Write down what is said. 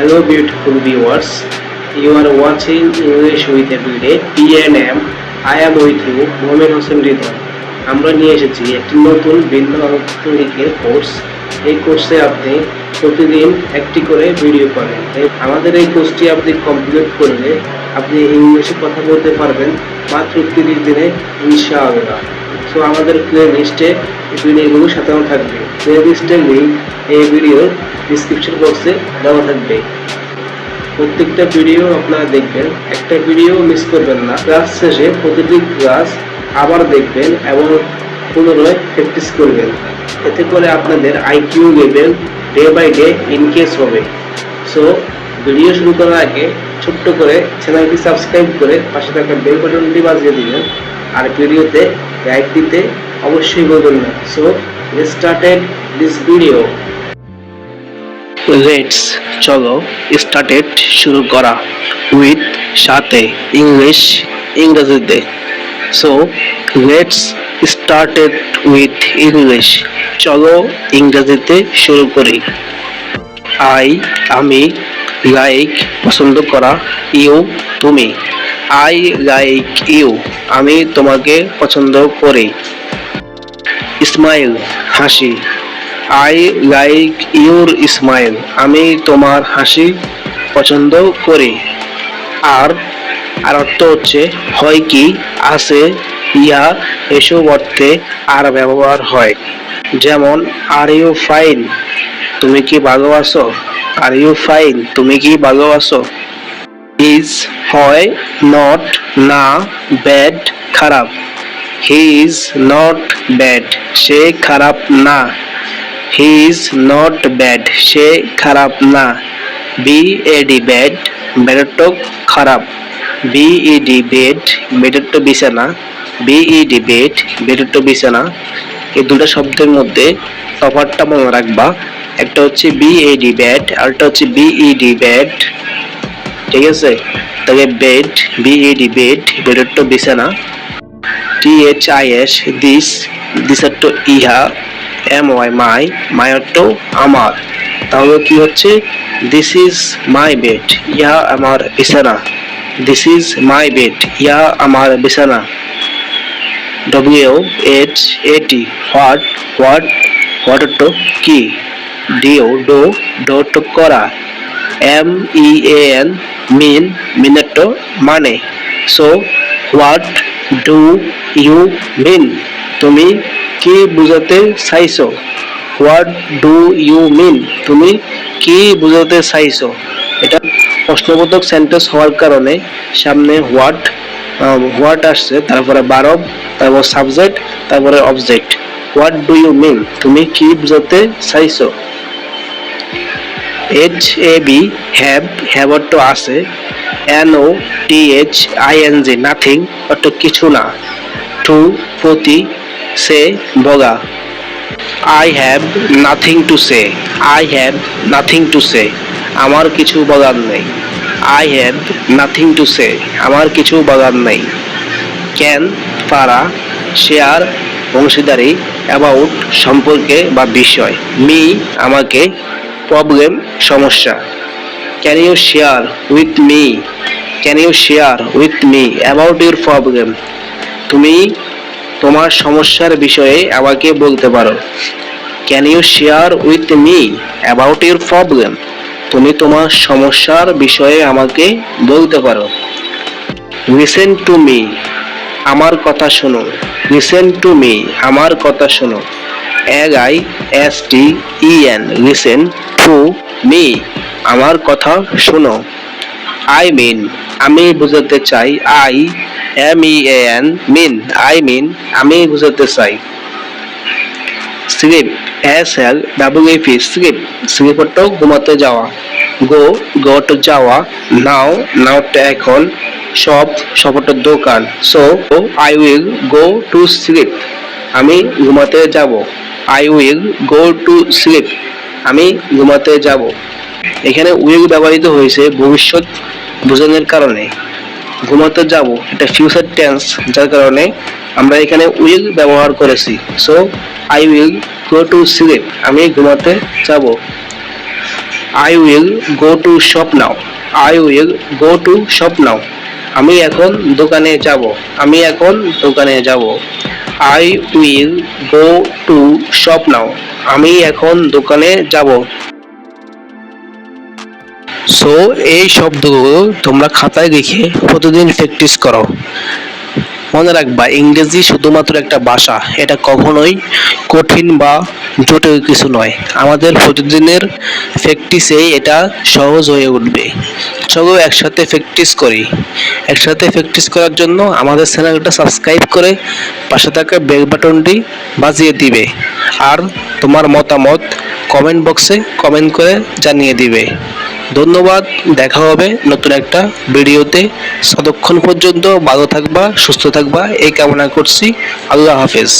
Hello, beautiful viewers. You are watching English with Everyday PNM. I am with you, Mohammad Hossain হৃদয় আমরা নিয়ে এসেছি একটি নতুন ভিন্ন আন্তরিকের কোর্স। এই কোর্সে আপনি প্রতিদিন একটি করে ভিডিও পাবেন। আমাদের এই কোর্সটি আপনি কমপ্লিট করলে আপনি ইংলিশে কথা বলতে পারবেন মাত্র তিরিশ দিনে, ইনশাআল্লাহ। সো আমাদের প্লে লিস্টে ভিডিওগুলো সাজানো থাকবে। প্লে লিস্টের লিঙ্ক এই ভিডিওর ডিসক্রিপশন বক্সে দেওয়া থাকবে। প্রত্যেকটা ভিডিও আপনারা দেখবেন। একটা ভিডিও মিস করবেন না। ক্লাস শেষে প্রতিটি ক্লাস আবার দেখবেন এবং পুনরায় প্র্যাকটিস করবেন। এতে করে আপনাদের IQ level day by day increase হবে। সো ভিডিও শুরু করার আগে ছোট্ট করে চ্যানেলটি সাবস্ক্রাইব করে পাশে থাকা বেল বাটনটি বাজিয়ে দিবেন। আর ভিডিওতে লাইক দিতে অবশ্যই বলবেন না। So started this video let's চলো স্টার্টেড শুরু করা উইথ সাথে ইংলিশ ইংরেজিতে। So let's started with English চলো ইংরেজিতে শুরু করি। আই আমি লাইক পছন্দ করা ইউ তুমি। আই লাইক ইউ আমি তোমাকে পছন্দ করি। স্মাইল হাসি। আই লাইক ইউর স্মাইল আমি তোমার হাসি পছন্দ করি। আর আর অর্থ হচ্ছে, হয় কি? আছে, ইহা এসব অর্থে আর ব্যবহার হয়। যেমন আর ইউ ফাইন তুমি কি ভালো আছো? আর ইউ ফাইন তুমি কি ভালো আছো? ইজ হয় নট না ব্যাড খারাপ। হি ইজ নট ব্যাড সে খারাপ না। হি ইজ নট ব্যাড সে খারাপ না। বি এডি ব্যাড ব্যাডটো খারাপ। বি ই ডি বেড বেডটো বিছানা বি ই ডি বেড বেডটো বিছানা। এই দুটো শব্দের মধ্যে তফাৎটা মনে রাখবা। একটা হচ্ছে বি এ ডি ব্যাড আরটা হচ্ছে বি ই ডি ব্যাড ঠিক আছে? তবে bed B E D bed বেডটো বিছানা। T H I S this this তো ইহা এম ওয়াই মাই মাই তো আমার। তাহলে কি হচ্ছে? দিস ইজ মাই বেড ইহা আমার বিছানা। দিস ইজ মাই বেড ইহা আমার বিছানা W H A T what what what তো কি ডিও ডো ডো তো করা এম ই এন মিন মিনেট মানে so what do you mean তুমি কি বুঝাতে চাইছো হোয়াট ডু ইউ মিন তুমি কি বুঝাতে চাইছো এটা প্রশ্নবোধক সেন্টেন্স হওয়ার কারণে সামনে হোয়াট হোয়াট আসছে, তারপরে বারব তারপর সাবজেক্ট তারপরে object what do you mean তুমি কি বুঝাতে চাইছো? H A V have have অর্থ আছে N O T H I N G nothing অর্থ কিছু না। টু প্রতি, say, Boga. I have nothing to say I have nothing to say আমার কিছু বলার নেই। I have nothing to say আমার কিছু বলার নেই। ক্যান পারা শেয়ার অংশীদারি অ্যাবাউট সম্পর্কে বা বিষয়। মি আমাকে প্রবলেম সমস্যা। Can you share with me can you share with me about your problem তুমি তোমার সমস্যার বিষয়ে আমাকে বলতে পারো। Can you share with me about your problem তুমি তোমার সমস্যার বিষয়ে আমাকে বলতে পারো। লিসেন টু মি আমার কথা শোনো। লিসেন টু মি আমার কথা শোনো। L I S T E N listen to me আমার কথা শোনো। আই মিন আমি বুঝাতে চাই। I M E N mean I mean আমি বুঝাতে চাই। Sleep S L double A P sleep sleep অর্থ ঘুমাতে যাওয়া গো গট যাওয়া নাও নাওটা এখন সব সবটা দোকান so I will go to sleep আমি ঘুমাতে যাব I will go to sleep আমি ঘুমাতে যাব এখানে উইল ব্যবহৃত হয়েছে ভবিষ্যৎ বোঝানোর কারণে। ঘুমাতে যাব, এটা ফিউচার টেন্স যার কারণে আমরা এখানে উইল ব্যবহার করেছি। So I will go to sleep আমি ঘুমাতে যাব। I will go to shop now I will go to shop now আমি এখন দোকানে যাব, আমি এখন দোকানে যাব। I will go to shop now আমি এখন দোকানে যাব। সো এই শব্দগুলো তোমরা খাতায় লিখে প্রতিদিন প্র্যাকটিস করো। মনে রাখবা, ইংরেজি শুধুমাত্র একটা ভাষা। এটা কখনোই কঠিন বা জটিল কিছু নয়। আমাদের প্রতিদিনের প্র্যাকটিসে এটা সহজ হয়ে উঠবে। চলো একসাথে প্র্যাকটিস করি। একসাথে প্র্যাকটিস করার জন্য আমাদের চ্যানেলটা সাবস্ক্রাইব করে পাশে থাকা বেল বাটনটি বাজিয়ে দিবে। আর তোমার মতামত কমেন্ট বক্সে কমেন্ট করে জানিয়ে দিবে। ধন্যবাদ, দেখা হবে নতুন একটা ভিডিওতে। ততক্ষণ পর্যন্ত ভালো থাকবা, সুস্থ থাকবা, এই কামনা করছি। আল্লাহ হাফেজ।